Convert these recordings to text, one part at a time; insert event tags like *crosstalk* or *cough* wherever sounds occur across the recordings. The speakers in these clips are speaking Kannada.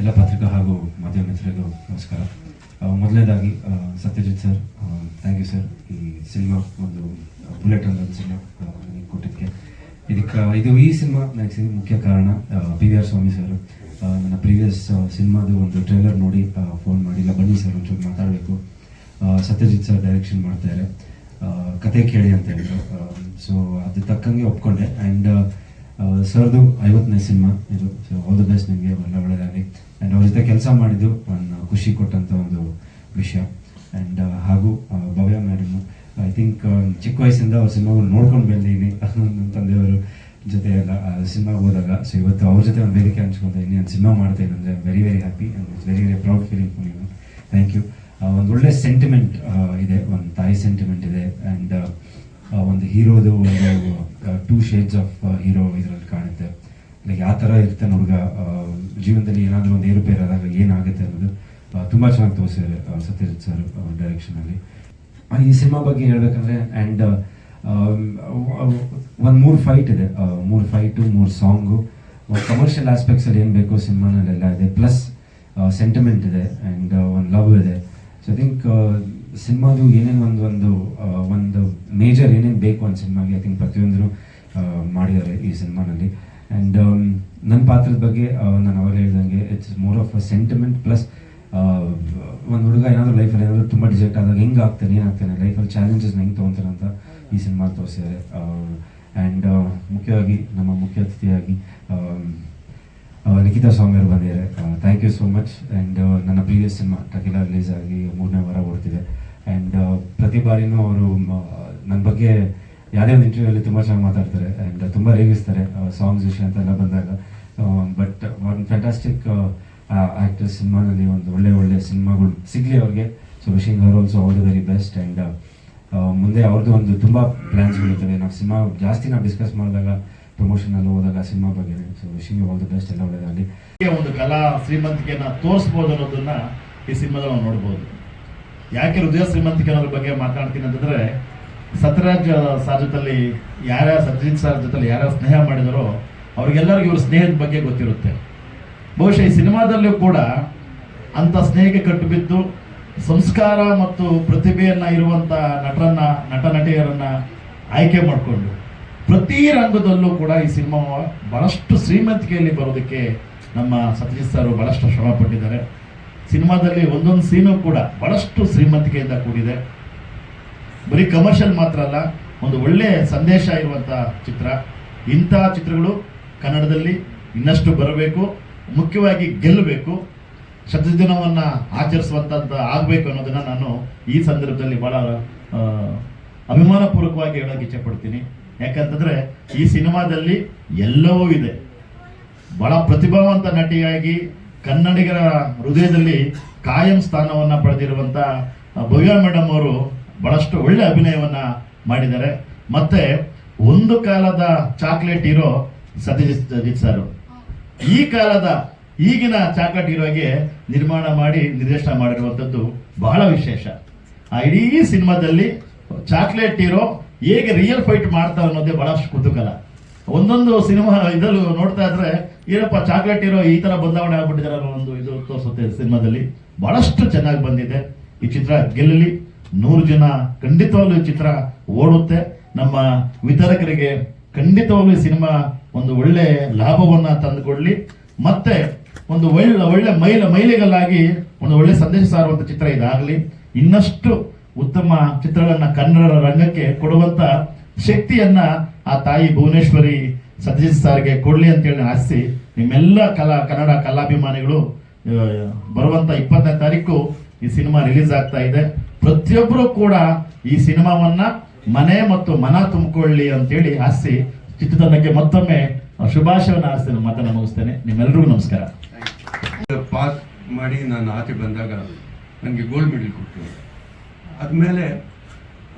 ಎಲ್ಲ ಪತ್ರಿಕಾ ಹಾಗೂ ಮಾಧ್ಯಮ ಮಿತ್ರರಿಗೂ ನಮಸ್ಕಾರ. ಮೊದಲನೇದಾಗಿ Satyajit sir thank you sir ಈ ಸಿನಿಮಾ ಒಂದು ಬುಲೆಟ್ ಅನ್ನೋದು ಸಿನಿಮಾ ಕೊಟ್ಟಿದ್ದಕ್ಕೆ. ಇದಕ್ಕೆ, ಇದು ಈ ಸಿನಿಮಾ ನನಗೆ ಮುಖ್ಯ ಕಾರಣ P V R Swamy sir ನನ್ನ ಪ್ರೀವಿಯಸ್ ಸಿನಿಮಾದು ಒಂದು ಟ್ರೈಲರ್ ನೋಡಿ ಫೋನ್ ಮಾಡಿ ಬನ್ನಿ ಸರ್ ಒಂಚೂರು ಮಾತಾಡಬೇಕು. ಸತ್ಯಜಿತ್ ಸರ್ ಡೈರೆಕ್ಷನ್ ಮಾಡ್ತಾರೆ ಕತೆ ಕೇಳಿ ಅಂತ ಹೇಳಿದ್ರು. ಸೊ ಅದು ತಕ್ಕಂಗೆ ಒಪ್ಕೊಂಡೆ. ಆ್ಯಂಡ್ ಸರ್ದು ಐವತ್ತನೇ ಸಿನಿಮಾ. ಇದು ಸೊ ಆಲ್ ದ ಬೆಸ್ಟ್ ನಿಮಗೆ. ಎಲ್ಲ ಒಳ್ಳೆಯದಾಗಲಿ ಆ್ಯಂಡ್ ಅವ್ರ ಜೊತೆ ಕೆಲಸ ಮಾಡಿದ್ದು ಒಂದು ಖುಷಿ ಕೊಟ್ಟಂಥ ಒಂದು ವಿಷಯ. ಆ್ಯಂಡ್ ಹಾಗೂ ಆ, ಭವ್ಯ ಮ್ಯಾಡಮ್ ಐ ಥಿಂಕ್ ಚಿಕ್ಕ ವಯಸ್ಸಿಂದ ಅವ್ರ ಸಿನಿಮಾಗಳು ನೋಡ್ಕೊಂಡು ಬಂದಿದ್ದೀನಿ *laughs* ನಮ್ಮ ತಂದೆಯವರು ಜೊತೆ ಎಲ್ಲ ಸಿನಿಮಾ ಹೋದಾಗ. ಸೊ ಇವತ್ತು ಅವ್ರ ಜೊತೆ ಒಂದು ವೇದಿಕೆ ಹಂಚ್ಕೊತಾ ಇದ್ದೀನಿ ಒಂದು ಸಿನಿಮಾ ಮಾಡ್ತಾ ಅಂದರೆ very very happy and it's very very proud feeling for you thank you ಒಂದು ಒಳ್ಳೆ ಸೆಂಟಿಮೆಂಟ್ ಇದೆ. ಒಂದು ತಾಯಿ ಸೆಂಟಿಮೆಂಟ್ ಇದೆ. ಆ್ಯಂಡ್ ಒಂದು ಹೀರೋದು ಒಂದು ಟೂ ಶೇಡ್ಸ್ ಆಫ್ ಹೀರೋ ಇದರಲ್ಲಿ ಕಾಣುತ್ತೆ. ಲೈಕ್ ಯಾವ ಥರ ಇರುತ್ತೆ ಹುಡುಗ. ಜೀವನದಲ್ಲಿ ಏನಾದರೂ ಒಂದು ಏರುಪೇರು ಆದಾಗ ಏನಾಗುತ್ತೆ ಅನ್ನೋದು ತುಂಬ ಚೆನ್ನಾಗಿ ತೋರಿಸಿದ್ದಾರೆ ಸತ್ಯಜಿತ್ ಸರ್ ಡೈರೆಕ್ಷನಲ್ಲಿ ಈ ಸಿನಿಮಾ ಬಗ್ಗೆ ಹೇಳ್ಬೇಕಂದ್ರೆ ಆ್ಯಂಡ್ ಒಂದು ಮೂರು ಫೈಟ್ ಇದೆ. ಮೂರು ಫೈಟು ಮೂರು ಸಾಂಗು ಕಮರ್ಷಿಯಲ್ ಆಸ್ಪೆಕ್ಟ್ಸಲ್ಲಿ ಏನು ಬೇಕು ಸಿನಿಮಾನಲ್ಲೆಲ್ಲ ಇದೆ. ಪ್ಲಸ್ ಸೆಂಟಿಮೆಂಟ್ ಇದೆ ಆ್ಯಂಡ್ ಒಂದು ಲವ್ ಇದೆ. ಸೊ ಐ ಥಿಂಕ್ ಸಿನಿಮಾದು ಏನೇನು ಒಂದು ಒಂದು ಒಂದು ಮೇಜರ್ ಏನೇನು ಬೇಕು ಒಂದು ಸಿನಿಮಾಗೆ ಐ ಥಿಂಕ್ ಪ್ರತಿಯೊಂದನ್ನು ಮಾಡಿದ್ದಾರೆ ಈ ಸಿನಿಮಾನಲ್ಲಿ. ಆ್ಯಂಡ್ ನನ್ನ ಪಾತ್ರದ ಬಗ್ಗೆ ನಾನು ಅವರು ಹೇಳ್ದಂಗೆ it's more of a sentiment plus ಒಂದು ಹುಡುಗ ಏನಾದರೂ ಲೈಫಲ್ಲಿ ಏನಾದರೂ ತುಂಬ ಡಿಜೆಕ್ಟ್ ಆದಾಗ ಹೆಂಗೆ ಆಗ್ತಾನೆ ಏನಾಗ್ತಾನೆ ಲೈಫಲ್ಲಿ ಚಾಲೆಂಜಸ್ ಹೆಂಗೆ ತೊಗೊತಾರೆ ಅಂತ ಈ ಸಿನಿಮಾ ತೋರಿಸಿದ್ದಾರೆ. ಆ್ಯಂಡ್ ಮುಖ್ಯವಾಗಿ ನಮ್ಮ ಮುಖ್ಯ ಅತಿಥಿಯಾಗಿ ನಿಖಿತಾ ಸ್ವಾಮಿ ಅವರು ಬಂದಿದ್ದಾರೆ. Thank you so much and ನನ್ನ ಪ್ರೀವಿಯಸ್ ಸಿನಿಮಾ ಟಕಿಲಾ ರಿಲೀಸ್ ಆಗಿ ಮೂರನೇ ವಾರ ಓಡ್ತಿದೆ. ಆ್ಯಂಡ್ ಪ್ರತಿ ಬಾರಿನೂ ಅವರು ನನ್ನ ಬಗ್ಗೆ ಯಾವುದೇ ಒಂದು ಇಂಟರ್ವ್ಯೂಯಲ್ಲಿ ತುಂಬ ಚೆನ್ನಾಗಿ ಮಾತಾಡ್ತಾರೆ ಆ್ಯಂಡ್ ತುಂಬ ರೇಗಿಸ್ತಾರೆ ಸಾಂಗ್ಸ್ ವಿಷಯ ಅಂತೆಲ್ಲ ಬಂದಾಗ. ಬಟ್ ಒಂದು ಫ್ಯಾಂಟಾಸ್ಟಿಕ್ ಆ್ಯಕ್ಟರ್ ಸಿನಿಮಾನಲ್ಲಿ ಒಂದು ಒಳ್ಳೆ ಒಳ್ಳೆ ಸಿನಿಮಾಗಳು ಸಿಗಲಿ ಅವ್ರಿಗೆ. So wishing hour also all the very best and ಮುಂದೆ ಅವ್ರದ್ದು ಒಂದು ತುಂಬ ಪ್ಲ್ಯಾನ್ಸ್ಗಳಿರ್ತವೆ ನಾವು ಸಿನಿಮಾ ಜಾಸ್ತಿ ನಾವು ಡಿಸ್ಕಸ್ ಮಾಡಿದಾಗ ಪ್ರಮೋಷನಲ್ಲಿ ಹೋದಾಗ ಸಿನಿಮಾ ಬಗ್ಗೆ so wishing all the best ಎಲ್ಲ ಒಳ್ಳೆಯದಾಗಲಿ ಒಂದು ಕಲಾ ಶ್ರೀಮಂತಿಕೆಯನ್ನು ತೋರಿಸ್ಬೋದು ಅನ್ನೋದನ್ನ ಈ ಸಿನಿಮಾದಲ್ಲಿ ನಾವು ನೋಡ್ಬೋದು. ಯಾಕೆ ಹೃದಯ ಶ್ರೀಮಂತಿಕೆ ಅನ್ನೋದ್ರ ಬಗ್ಗೆ ಮಾತಾಡ್ತೀನಿ ಅಂತಂದ್ರೆ ಸತ್ಯರಾಜ್ ಸರ್ ಜೊತೆಲಿ ಯಾರ್ಯಾರು, ಸತ್ಯಜಿತ್ ಸರ್ ಜೊತೆಲಿ ಯಾರ್ಯಾರು ಸ್ನೇಹ ಮಾಡಿದರೋ, ಅವ್ರಿಗೆಲ್ಲರಿಗೂ ಇವ್ರ ಸ್ನೇಹದ ಬಗ್ಗೆ ಗೊತ್ತಿರುತ್ತೆ. ಬಹುಶಃ ಈ ಸಿನಿಮಾದಲ್ಲೂ ಕೂಡ ಅಂತ ಸ್ನೇಹಕ್ಕೆ ಕಟ್ಟುಬಿದ್ದು, ಸಂಸ್ಕಾರ ಮತ್ತು ಪ್ರತಿಭೆಯನ್ನ ಇರುವಂತ ನಟರನ್ನ ನಟ ನಟಿಯರನ್ನ ಆಯ್ಕೆ ಮಾಡಿಕೊಂಡು, ಪ್ರತಿ ರಂಗದಲ್ಲೂ ಕೂಡ ಈ ಸಿನಿಮಾ ಬಹಳಷ್ಟು ಶ್ರೀಮಂತಿಕೆಯಲ್ಲಿ ಬರೋದಕ್ಕೆ ನಮ್ಮ ಸತ್ಯಜಿತ್ ಸರ್ ಬಹಳಷ್ಟು ಶ್ರಮ ಪಟ್ಟಿದ್ದಾರೆ. ಸಿನಿಮಾದಲ್ಲಿ ಒಂದೊಂದು ಸೀನು ಕೂಡ ಬಹಳಷ್ಟು ಶ್ರೀಮಂತಿಕೆಯಿಂದ ಕೂಡಿದೆ. ಬರೀ ಕಮರ್ಷಿಯಲ್ ಮಾತ್ರ ಅಲ್ಲ ಒಂದು ಒಳ್ಳೆಯ ಸಂದೇಶ ಇರುವಂಥ ಚಿತ್ರ. ಇಂತಹ ಚಿತ್ರಗಳು ಕನ್ನಡದಲ್ಲಿ ಇನ್ನಷ್ಟು ಬರಬೇಕು ಮುಖ್ಯವಾಗಿ ಗೆಲ್ಲಬೇಕು ಶತದಿನವನ್ನು ಆಚರಿಸುವಂಥದ್ದು ಆಗಬೇಕು ಅನ್ನೋದನ್ನು ನಾನು ಈ ಸಂದರ್ಭದಲ್ಲಿ ಆ, ಅಭಿಮಾನಪೂರ್ವಕವಾಗಿ ಹೇಳೋಕೆ ಇಚ್ಛೆಪಡ್ತೀನಿ. ಯಾಕಂತಂದರೆ ಈ ಸಿನಿಮಾದಲ್ಲಿ ಎಲ್ಲವೂ ಇದೆ. ಬಹಳ ಪ್ರತಿಭಾವಂತ ನಟಿಯಾಗಿ ಕನ್ನಡಿಗರ ಹೃದಯದಲ್ಲಿ ಕಾಯಂ ಸ್ಥಾನವನ್ನ ಪಡೆದಿರುವಂತ ಭವ್ಯ ಮೇಡಮ್ ಅವರು ಬಹಳಷ್ಟು ಒಳ್ಳೆ ಅಭಿನಯವನ್ನ ಮಾಡಿದ್ದಾರೆ. ಮತ್ತೆ ಒಂದು ಕಾಲದ ಚಾಕ್ಲೇಟ್ ಹೀರೋ ಸತೀಶ್ ಸರ್. ಈ ಕಾಲದ ಈಗಿನ ಚಾಕ್ಲೇಟ್ ಹೀರೋಗೆ ನಿರ್ಮಾಣ ಮಾಡಿ ನಿರ್ದೇಶನ ಮಾಡಿರುವಂಥದ್ದು ಬಹಳ ವಿಶೇಷ. ಆ, ಇಡೀ ಸಿನಿಮಾದಲ್ಲಿ ಚಾಕ್ಲೇಟ್ ಹೀರೋ ಹೇಗೆ ರಿಯಲ್ ಫೈಟ್ ಮಾಡ್ತಾವೆ ಅನ್ನೋದೇ ಬಹಳಷ್ಟು ಕುತೂಹಲ. ಒಂದೊಂದು ಸಿನಿಮಾ ಇದರಲ್ಲೂ ನೋಡ್ತಾ ಇದ್ರೆ ಏನಪ್ಪ ಚಾಕ್ಲೇಟ್ ಇರೋ ಈ ತರ ಬದಲಾವಣೆ ಆಗ್ಬಿಟ್ಟಿದ್ದಾರೆ ಅನ್ನೋ ಒಂದು ಇದು ತೋರಿಸುತ್ತೆ ಸಿನಿಮಾದಲ್ಲಿ. ಬಹಳಷ್ಟು ಚೆನ್ನಾಗಿ ಬಂದಿದೆ. ಈ ಚಿತ್ರ ಗೆಲ್ಲಲಿ ನೂರು ಜನ ಖಂಡಿತವಾಗ್ಲೂ ಈ ಚಿತ್ರ ಓಡುತ್ತೆ. ನಮ್ಮ ವಿತರಕರಿಗೆ ಖಂಡಿತವಾಗ್ಲೂ ಈ ಸಿನಿಮಾ ಒಂದು ಒಳ್ಳೆ ಲಾಭವನ್ನ ತಂದುಕೊಡ್ಲಿ. ಮತ್ತೆ ಒಂದು ಒಳ್ಳೆ ಒಳ್ಳೆ ಮೈಲ, ಮೈಲಿಗಲ್ಲಾಗಿ ಒಂದು ಒಳ್ಳೆ ಸಂದೇಶ ಸಾರುವಂತ ಚಿತ್ರ ಇದಾಗಲಿ. ಇನ್ನಷ್ಟು ಉತ್ತಮ ಚಿತ್ರಗಳನ್ನ ಕನ್ನಡ ರಂಗಕ್ಕೆ ಕೊಡುವಂತ ಶಕ್ತಿಯನ್ನ ಆ ತಾಯಿ ಭುವನೇಶ್ವರಿ ಸತ್ಯಜಿತ್ ಸಾರ್ಗೆ ಕೊಡ್ಲಿ ಅಂತೇಳಿ ಆಸ್ತಿ. ನಿಮ್ಮೆಲ್ಲ ಕಲಾ, ಕನ್ನಡ ಕಲಾಭಿಮಾನಿಗಳು ಬರುವಂಥ ಇಪ್ಪತ್ತನೇ ತಾರೀಕು ಈ ಸಿನಿಮಾ ರಿಲೀಸ್ ಆಗ್ತಾ ಇದೆ. ಪ್ರತಿಯೊಬ್ಬರು ಕೂಡ ಈ ಸಿನಿಮಾವನ್ನ ಮನೆ ಮತ್ತು ಮನ ತುಂಬಿಕೊಳ್ಳಿ ಅಂತೇಳಿ ಆಸ್ತಿ. ಚಿತ್ರತಂಡಕ್ಕೆ ಮತ್ತೊಮ್ಮೆ ಶುಭಾಶಯವನ್ನು ಆರಿಸ್ತೇನೆ ಮಾತನ್ನ ಮುಗಿಸ್ತೇನೆ. ನಿಮ್ಮೆಲ್ಲರಿಗೂ ನಮಸ್ಕಾರ. ಪಾಸ್ ಮಾಡಿ ನಾನು ಆಚೆ ಬಂದಾಗ ನನಗೆ ಗೋಲ್ಡ್ ಮೆಡಲ್ ಕೊಟ್ಟರು. ಅದ್ಮೇಲೆ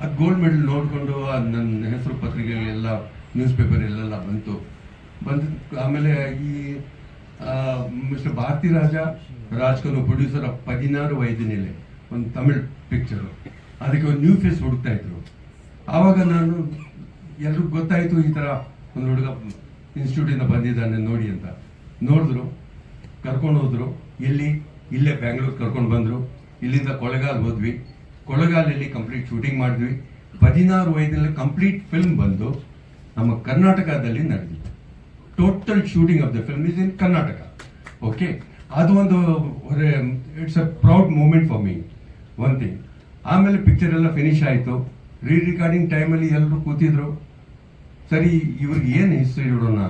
ಅದು ಗೋಲ್ಡ್ ಮೆಡಲ್ ನೋಡಿಕೊಂಡು ನನ್ನ ಹೆಸರು ಪತ್ರಿಕೆಗಳೆಲ್ಲ ನ್ಯೂಸ್ ಪೇಪರ್ ಎಲ್ಲೆಲ್ಲ ಬಂತು. ಬಂದ ಆಮೇಲೆ ಈ ಮಿಸ್ಟರ್ ಭಾರತಿ ರಾಜ ರಾಜ್ಕನು ಪ್ರೊಡ್ಯೂಸರ್ ಪದಿನಾರು ವಯದಿನಲ್ಲಿ ಒಂದು ತಮಿಳ್ ಪಿಕ್ಚರು ಅದಕ್ಕೆ ಒಂದು ನ್ಯೂ ಫೇಸ್ ಹುಡುಕ್ತಾ ಇದ್ರು. ಆವಾಗ ನಾನು ಎಲ್ರಿಗೂ ಗೊತ್ತಾಯಿತು ಈ ಥರ ಒಂದು ಹುಡುಗ ಇನ್ಸ್ಟಿಟ್ಯೂಟಿಂದ ಬಂದಿದ್ದಾನೆ ನೋಡಿ ಅಂತ. ನೋಡಿದ್ರು, ಕರ್ಕೊಂಡು ಹೋದ್ರು. ಇಲ್ಲಿ ಇಲ್ಲೇ ಬ್ಯಾಂಗ್ಳೂರ್ ಕರ್ಕೊಂಡು ಬಂದರು. ಇಲ್ಲಿಂದ ಕೊಳಗಾಲ್ ಹೋದ್ವಿ. ಕೊಳೆಗಾಲಲ್ಲಿ ಕಂಪ್ಲೀಟ್ ಶೂಟಿಂಗ್ ಮಾಡಿದ್ವಿ. ಹದಿನಾರು ವಯದಲ್ಲಿ ಕಂಪ್ಲೀಟ್ ಫಿಲ್ಮ್ ಬಂದು ನಮ್ಮ ಕರ್ನಾಟಕದಲ್ಲಿ ನಡೆದಿತ್ತು total shooting of the film is in Karnataka okay ಅದು ಒಂದು it's a proud moment for me one thing ಆಮೇಲೆ ಪಿಕ್ಚರ್ ಎಲ್ಲ ಫಿನಿಶ್ ಆಯಿತು. ರೀ ರಿಕಾರ್ಡಿಂಗ್ ಟೈಮಲ್ಲಿ ಎಲ್ಲರೂ ಕೂತಿದ್ರು. ಸರಿ, ಇವ್ರಿಗೆ ಏನು ಹೆಸರು ಇಡೋಣ?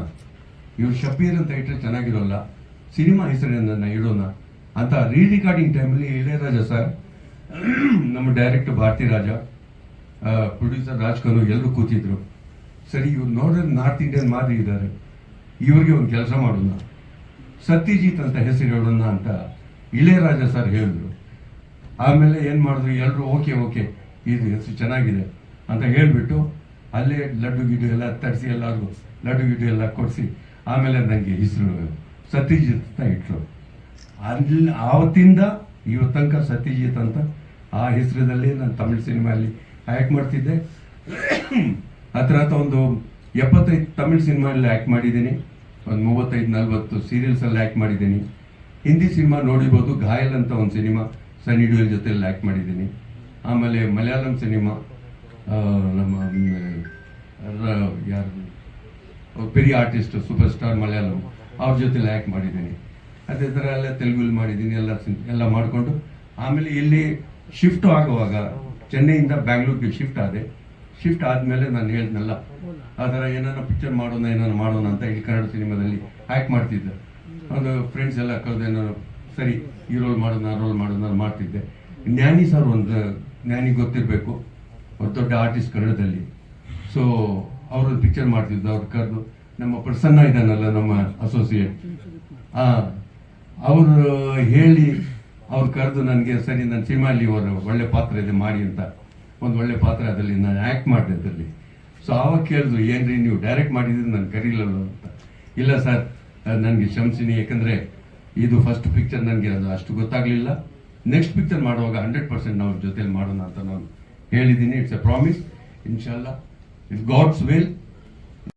ಇವ್ರು ಶಬೀರ್ ಅಂತ ಇಟ್ಟರೆ ಚೆನ್ನಾಗಿರೋಲ್ಲ. ಸಿನಿಮಾ ಹೆಸರನ್ನ ಇಡೋಣ. ಅಂತ ರೀ ರಿಕಾರ್ಡಿಂಗ್ ಟೈಮಲ್ಲಿ ಇಳೆಯರಾಜ ಸರ್ ನಮ್ಮ ಡೈರೆಕ್ಟರ್ ಭಾರತಿ ರಾಜ ಪ್ರೊಡ್ಯೂಸರ್ ರಾಜ್ ಕನು ಎಲ್ಲರೂ ಕೂತಿದ್ರು. ಸರಿ, ಇವ್ರು ನೋಡಿದ್ರೆ ನಾರ್ತ್ ಇಂಡಿಯನ್ ಮಾದರಿ ಇದ್ದಾರೆ ಇವರಿಗೆ ಒಂದು ಕೆಲಸ ಮಾಡೋಣ. ಸತ್ಯಜೀತ್ ಅಂತ ಹೆಸರು ಹೇಳೋಣ ಅಂತ ಇಳೆಯರಾಜ ಸರ್ ಹೇಳಿದ್ರು. ಆಮೇಲೆ ಏನು ಮಾಡಿದ್ರು? ಎಲ್ಲರೂ ಓಕೆ ಓಕೆ, ಇದು ಹೆಸರು ಚೆನ್ನಾಗಿದೆ ಅಂತ ಹೇಳಿಬಿಟ್ಟು ಅಲ್ಲೇ ಲಡ್ಡು, ಗಿಡ್ಡು ಎಲ್ಲ ತರಿಸಿ ಎಲ್ಲರಿಗೂ, ಲಡ್ಡು, ಗಿಡ್ಡು ಎಲ್ಲ ಕೊಡಿಸಿ, ಆಮೇಲೆ ನನಗೆ ಹೆಸರು ಸತ್ಯಜಿತ್ ಅಂತ ಇಟ್ಟರು ಅಲ್ಲಿ ಆವತ್ತಿಂದ ಇವತ್ತು ತನಕ ಸತ್ಯಜಿತ್ ಅಂತ ಆ ಹೆಸರಿನಲ್ಲಿ ನಾನು ತಮಿಳು ಸಿನಿಮಾಯಲ್ಲಿ ಆ್ಯಕ್ಟ್ ಮಾಡ್ತಿದ್ದೆ. ಹತ್ರ ಹತ್ರ ಒಂದು ಎಪ್ಪತ್ತೈದು ತಮಿಳ್ ಸಿನಿಮಾದಲ್ಲಿ ಆ್ಯಕ್ಟ್ ಮಾಡಿದ್ದೀನಿ. ಒಂದು ಮೂವತ್ತೈದು, ನಲ್ವತ್ತು ಸೀರಿಯಲ್ಸಲ್ಲಿ ಆ್ಯಕ್ಟ್ ಮಾಡಿದ್ದೀನಿ. ಹಿಂದಿ ಸಿನಿಮಾ ನೋಡಿರ್ಬೋದು ಘಾಯಲ್ ಅಂತ ಒಂದು ಸಿನಿಮಾ ಸನ್ನಿ ಡ್ಯೂಯಲ್ ಜೊತೆಯಲ್ಲಿ ಆ್ಯಕ್ಟ್ ಮಾಡಿದ್ದೀನಿ. ಆಮೇಲೆ ಮಲಯಾಳಂ ಸಿನಿಮಾ ನಮ್ಮ ಯಾರು ಪಿರಿಯ ಆರ್ಟಿಸ್ಟ್ ಸೂಪರ್ ಸ್ಟಾರ್ ಮಲಯಾಳಂ, ಅವ್ರ ಜೊತೆಲಿ ಆ್ಯಕ್ಟ್ ಮಾಡಿದ್ದೀನಿ. ಅದೇ ಥರ ಎಲ್ಲ ತೆಲುಗಲ್ಲಿ ಮಾಡಿದ್ದೀನಿ, ಎಲ್ಲ ಎಲ್ಲ ಮಾಡಿಕೊಂಡು. ಆಮೇಲೆ ಇಲ್ಲಿ ಶಿಫ್ಟ್ ಆಗುವಾಗ, ಚೆನ್ನೈಯಿಂದ ಬ್ಯಾಂಗ್ಳೂರ್ಗೆ ಶಿಫ್ಟ್ ಆದೆ. ಶಿಫ್ಟ್ ಆದಮೇಲೆ ನಾನು ಹೇಳಿದ್ನಲ್ಲ, ಆ ಥರ ಏನಾರ ಪಿಕ್ಚರ್ ಮಾಡೋಣ ಏನಾರು ಮಾಡೋಣ ಅಂತ ಇಲ್ಲಿ ಕನ್ನಡ ಸಿನಿಮಾದಲ್ಲಿ ಆ್ಯಕ್ಟ್ ಮಾಡ್ತಿದ್ದೆ. ಒಂದು ಫ್ರೆಂಡ್ಸ್ ಎಲ್ಲ ಕರೆದು ಏನಾರು ಸರಿ, ಈ ರೋಲ್ ಮಾಡೋಣ, ಆ ರೋಲ್ ಮಾಡೋಣ ಮಾಡ್ತಿದ್ದೆ. ಜ್ಞಾನಿ ಸರ್ ಒಂದು ಜ್ಞಾನಿ ಗೊತ್ತಿರಬೇಕು, ಒಂದು ದೊಡ್ಡ ಆರ್ಟಿಸ್ಟ್ ಕನ್ನಡದಲ್ಲಿ. ಸೊ ಅವರು ಪಿಕ್ಚರ್ ಮಾಡ್ತಿದ್ದು, ಅವ್ರು ಕರೆದು, ನಮ್ಮ ಪ್ರಸನ್ನ ಇದ್ದಾನಲ್ಲ, ನಮ್ಮ ಅಸೋಸಿಯೇಟ್ ಅವರು ಹೇಳಿ, ಅವ್ರು ಕರೆದು ನನಗೆ, ಸರಿ ನನ್ನ ಸಿನಿಮಾಲಿ ಅವರು ಒಳ್ಳೆ ಪಾತ್ರ ಇದೆ, ಮಾಡಿ ಅಂತ. ಒಂದು ಒಳ್ಳೆ ಪಾತ್ರ ಅದರಲ್ಲಿ ನಾನು ಆ್ಯಕ್ಟ್ ಮಾಡಿದೆ ಅದರಲ್ಲಿ. ಸೊ ಆವಾಗ ಕೇಳಿದ್ರು, ಏನ್ರಿ ನೀವು ಡೈರೆಕ್ಟ್ ಮಾಡಿದ್ರೆ ನಾನು ಕರೀಲಲ್ಲ ಅಂತ. ಇಲ್ಲ ಸರ್ ನನಗೆ ಕ್ಷಮಿಸಿನಿ ಯಾಕಂದರೆ ಇದು ಫಸ್ಟ್ ಪಿಕ್ಚರ್ ನನಗೆ ಅದು ಅಷ್ಟು ಗೊತ್ತಾಗಲಿಲ್ಲ. ನೆಕ್ಸ್ಟ್ ಪಿಕ್ಚರ್ ಮಾಡುವಾಗ ಹಂಡ್ರೆಡ್ ಪರ್ಸೆಂಟ್ ನಾವು ಜೊತೆಲಿ ಮಾಡೋಣ ಅಂತ ನಾನು ಹೇಳಿದ್ದೀನಿ. ಇಟ್ಸ್ ಎ ಪ್ರಾಮಿಸ್ ಇನ್ಶಾಲ್ಲ ಇಟ್ಸ್ ಗಾಡ್ಸ್ ವೇಲ್